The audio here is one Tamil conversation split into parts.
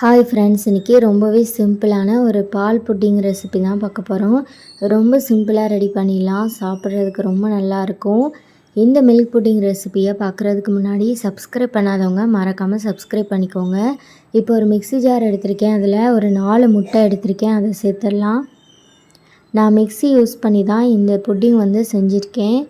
ஹாய் ஃப்ரெண்ட்ஸ் இன்றைக்கி ரொம்பவே சிம்பிளான ஒரு பால் புட்டிங் ரெசிபி தான் பார்க்க போகிறோம் ரொம்ப சிம்பிளாக ரெடி பண்ணிடலாம். சாப்பிட்றதுக்கு ரொம்ப நல்லாயிருக்கும் இந்த மில்க் புட்டிங் ரெசிபியை பார்க்குறதுக்கு முன்னாடி சப்ஸ்கிரைப் பண்ணாதவங்க மறக்காமல் சப்ஸ்கிரைப் பண்ணிக்கோங்க. இப்போ ஒரு மிக்ஸி ஜார் எடுத்திருக்கேன். அதில் ஒரு நாலு முட்டை எடுத்திருக்கேன். அதை சேர்த்துடலாம். நான் மிக்ஸி யூஸ் பண்ணி தான் இந்த புட்டிங் வந்து செஞ்சுருக்கேன்.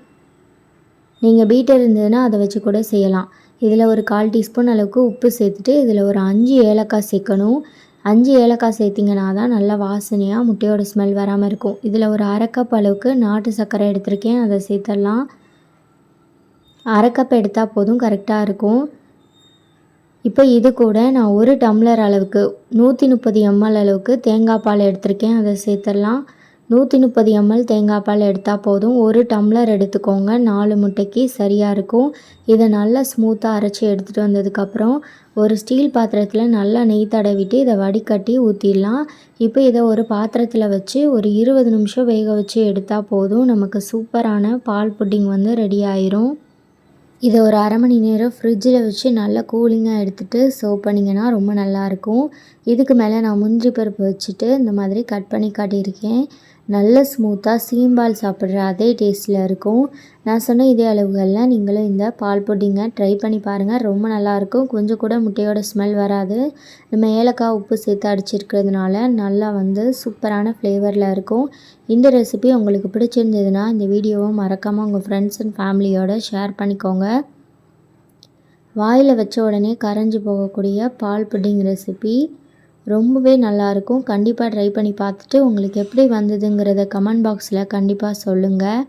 நீங்கள் பீட்டர் இருந்ததுன்னா அதை வச்சு கூட செய்யலாம். இதில் ஒரு கால் டீஸ்பூன் அளவுக்கு உப்பு சேர்த்துட்டு இதில் ஒரு அஞ்சு ஏலக்காய் சேர்க்கணும். அஞ்சு ஏலக்காய் சேர்த்திங்கன்னா தான் நல்லா வாசனையாக முட்டையோட ஸ்மெல் வராமல் இருக்கும். இதில் ஒரு அரை கப் அளவுக்கு நாட்டு சர்க்கரை எடுத்திருக்கேன். அதை சேர்த்துடலாம். அரை கப் எடுத்தால் போதும் கரெக்டாக இருக்கும். இப்போ இது கூட நான் ஒரு டம்ளர் அளவுக்கு நூற்றி முப்பது எம்எல் அளவுக்கு தேங்காய் பால் எடுத்திருக்கேன். அதை சேர்த்துடலாம். நூற்றி முப்பது எம்எல் தேங்காய் பால் எடுத்தால் போதும். ஒரு டம்ளர் எடுத்துக்கோங்க. நாலு முட்டைக்கு சரியாக இருக்கும். இதை நல்லா ஸ்மூத்தாக அரைச்சி எடுத்துகிட்டு வந்ததுக்கப்புறம் ஒரு ஸ்டீல் பாத்திரத்தில் நல்லா நெய் தடவிட்டு இதை வடிகட்டி ஊற்றிடலாம் இப்போ இதை ஒரு பாத்திரத்தில் வச்சு ஒரு இருபது நிமிஷம் வேக வச்சு எடுத்தால் போதும். நமக்கு சூப்பரான பால் புட்டிங் வந்து ரெடி ஆயிரும். இதை ஒரு அரை மணி நேரம் ஃப்ரிட்ஜில் வச்சு நல்லா கூலிங்காக எடுத்துகிட்டு சர்வ் பண்ணிங்கன்னா ரொம்ப நல்லாயிருக்கும் இதுக்கு மேலே நான் முந்திரி பருப்பு வச்சுட்டு இந்த மாதிரி கட் பண்ணி காட்டியிருக்கேன். நல்ல ஸ்மூத்தாக சீம்பால் சாப்பிட்ற அதே டேஸ்ட்டில் இருக்கும். நான் சொன்ன இதே அளவுகளில் நீங்களும் இந்த பால் புட்டிங்கை ட்ரை பண்ணி பாருங்கள் ரொம்ப நல்லாயிருக்கும் கொஞ்சம் கூட முட்டையோட ஸ்மெல் வராது. நம்ம ஏலக்காய் உப்பு சேர்த்து அடிச்சிருக்கிறதுனால நல்லா வந்து சூப்பரான ஃப்ளேவரில் இருக்கும். இந்த ரெசிபி உங்களுக்கு பிடிச்சிருந்ததுன்னா இந்த வீடியோவை மறக்காமல் உங்கள் ஃப்ரெண்ட்ஸ் அண்ட் ஃபேமிலியோட ஷேர் பண்ணிக்கோங்க. வாயில் வச்ச உடனே கரைஞ்சி போகக்கூடிய பால் புட்டிங் ரெசிபி ரொம்பவே நல்லாயிருக்கும். கண்டிப்பாக ட்ரை பண்ணி பார்த்துட்டு உங்களுக்கு எப்படி வந்ததுங்கிறத கமெண்ட் பாக்ஸில் கண்டிப்பாக சொல்லுங்கள்